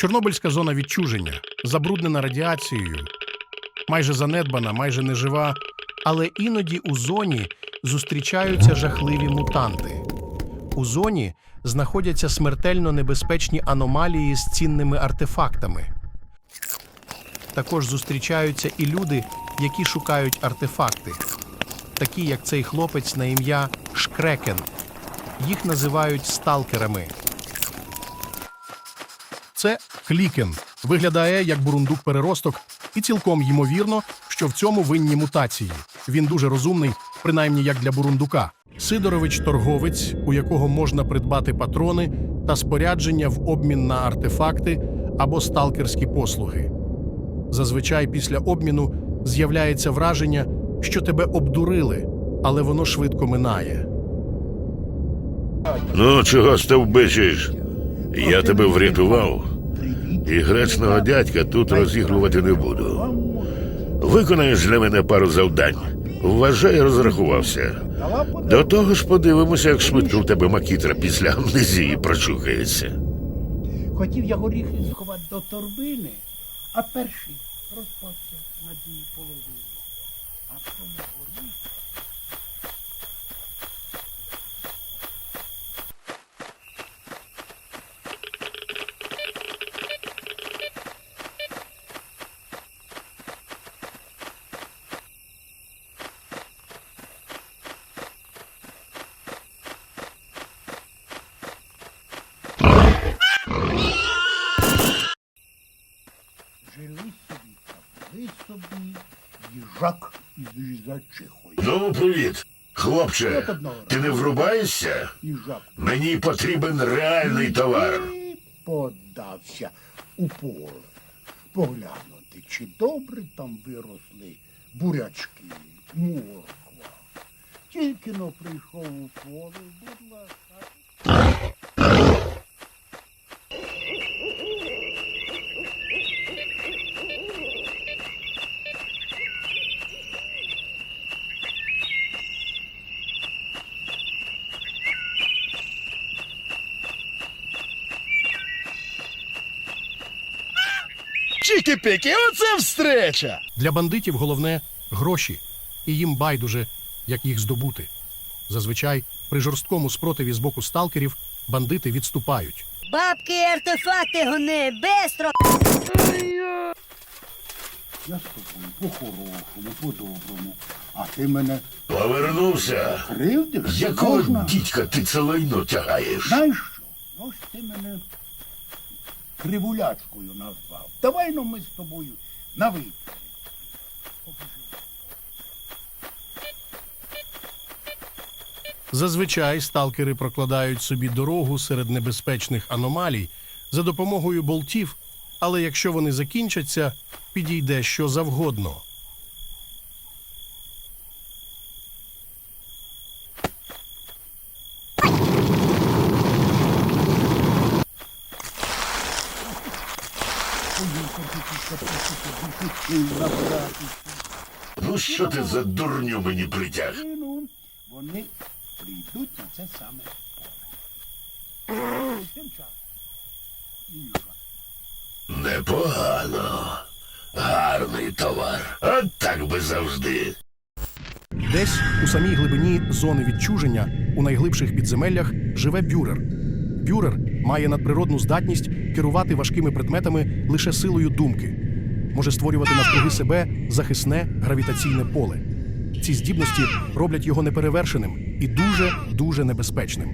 Чорнобильська зона відчуження забруднена радіацією, майже занедбана, майже нежива, але іноді у зоні зустрічаються жахливі мутанти. У зоні знаходяться смертельно небезпечні аномалії з цінними артефактами. Також зустрічаються і люди, які шукають артефакти, такі як цей хлопець на ім'я Шкрекен. Їх називають сталкерами. Це клікен. Виглядає як бурундук переросток, і цілком ймовірно, що в цьому винні мутації. Він дуже розумний, принаймні як для бурундука. Сидорович торговець, у якого можна придбати патрони та спорядження в обмін на артефакти або сталкерські послуги. Зазвичай після обміну з'являється враження, що тебе обдурили, але воно швидко минає. Ну, чого стовбичиш? Я тебе врятував. І гречного дядька тут розігрувати не буду. Виконаєш для мене пару завдань. Вважай, розрахувався. До того ж подивимося, як швидко в тебе макітра після амнезії прочухається. Хотів я горіхи сховати до торбини, а перший розпався на дві половини. А в тому горіх жили собі та собі їжак із їжачихою. Ну, привіт. Хлопче, ти не врубаєшся? Їжак Мені потрібен реальний товар. і подався у поле. Поглянути, чи добре там виросли бурячки, морква. Тільки но прийшов у поле, будь ласка. Чики-пики, оце встреча! Для бандитів головне гроші, і їм байдуже, як їх здобути. Зазвичай при жорсткому спротиві з боку сталкерів бандити відступають. Бабки і артефакти гони, бистро! Я з тобою по-хорошому, по-доброму. А ти мене Повернувся. кривдиш? Якого Можна? дідька ти це лайно тягаєш? Знаєш що? Ось ти мене кривулячкою назвав. Давай ну ми з тобою на випадок. Зазвичай сталкери прокладають собі дорогу серед небезпечних аномалій за допомогою болтів, але якщо вони закінчаться, підійде що завгодно. Ну що ти за дурню мені притяг? Вони прийдуть на це саме поле. Непогано. Гарний товар. От так би завжди. Десь у самій глибині зони відчуження, у найглибших підземеллях, живе бюрер. Бюрер має надприродну здатність керувати важкими предметами лише силою думки, може створювати навкруги себе захисне гравітаційне поле. Ці здібності роблять його неперевершеним і дуже дуже небезпечним.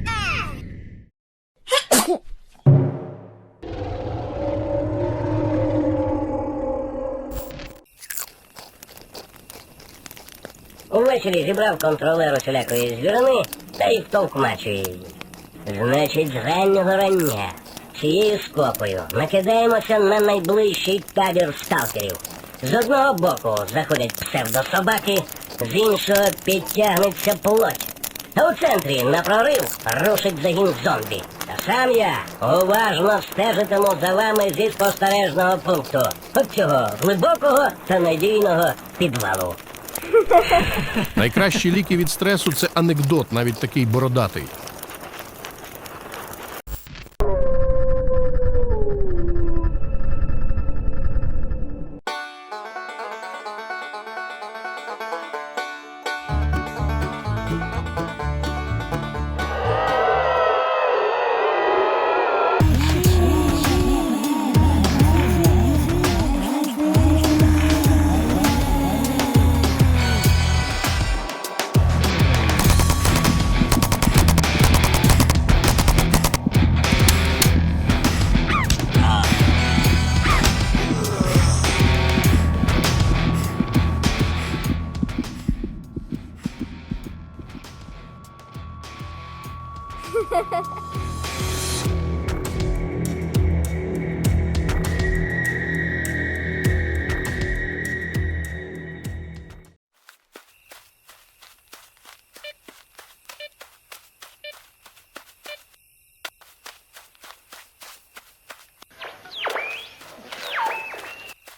Увечері зібрав контролер усілякої звірини та й втовкмачує її. Значить, з раннього рання цією скопою накидаємося на найближчий табір сталкерів. З одного боку заходять псевдособаки, з іншого підтягнеться плоть. А у центрі на прорив рушить загін зомбі. А сам я уважно стежитиму за вами зі спостережного пункту. От цього глибокого та надійного підвалу. Найкращі ліки від стресу це анекдот, навіть такий бородатий.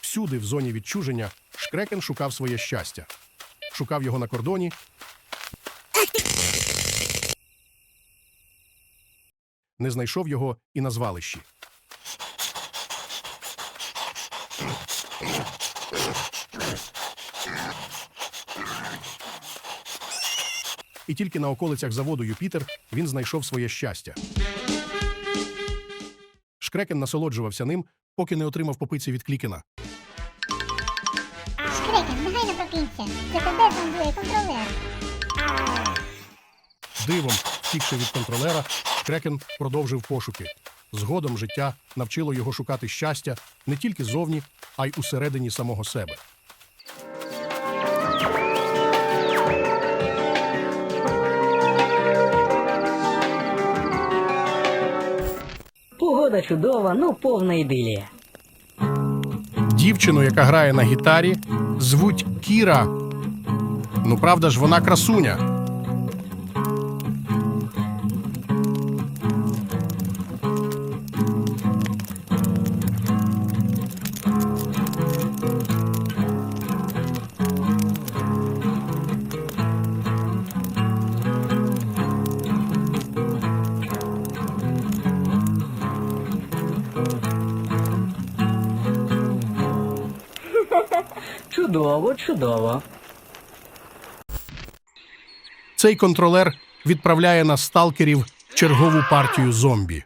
Всюди, в зоні відчуження, Шкрекен шукав своє щастя. Шукав його на кордоні. Не знайшов його і на звалищі. І тільки на околицях заводу Юпітер він знайшов своє щастя. Шкрекен насолоджувався ним, поки не отримав попиці від Клікена. Шкрекен, негайно прокинься. Це тебе зомбує контролер. Дивом, втікши від контролера, Шкрекен продовжив пошуки. Згодом життя навчило його шукати щастя не тільки зовні, а й усередині самого себе. Погода чудова, ну повна ідилія. Дівчину, яка грає на гітарі, звуть Кіра. Ну, правда ж, вона красуня. Чудово, чудово. Цей контролер відправляє на сталкерів чергову партію зомбі.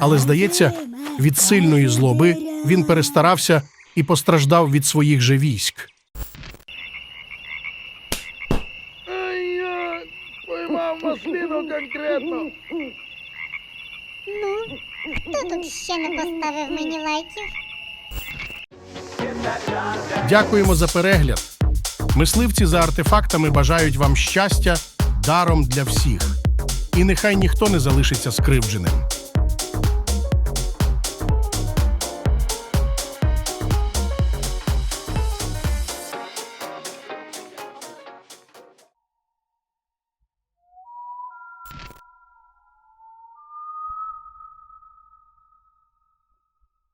Але здається, від сильної злоби він перестарався і постраждав від своїх же військ. Поймав маслину конкретно. Ну, хто тут ще не поставив мені лайків? Дякуємо за перегляд. Мисливці за артефактами бажають вам щастя даром для всіх. І нехай ніхто не залишиться скривдженим.